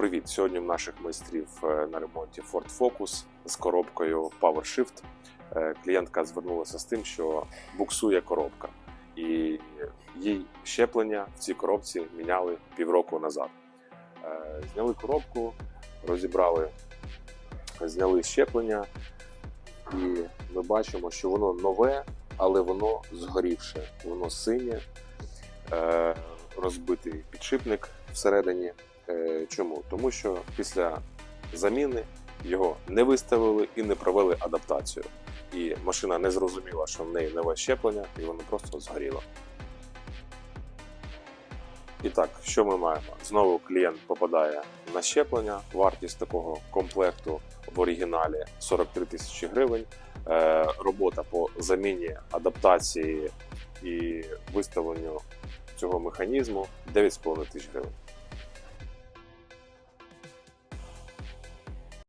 Привіт! Сьогодні в наших майстрів е, на ремонті Ford Focus з коробкою PowerShift. Е, Клієнтка звернулася з тим, що буксує коробка, і їй щеплення в цій коробці міняли півроку назад. Е, Зняли коробку, розібрали, зняли щеплення, і ми бачимо, що воно нове, але воно згорівше, воно синє, розбитий підшипник всередині. Е, Чому? Тому що після заміни його не виставили і не провели адаптацію. І машина не зрозуміла, що в неї нове щеплення, і воно просто згоріло. І так, що ми маємо? Знову клієнт попадає на щеплення. Вартість такого комплекту в оригіналі 43 тисячі гривень. Е, робота по заміні адаптації і виставленню цього механізму 9,5 тисяч гривень.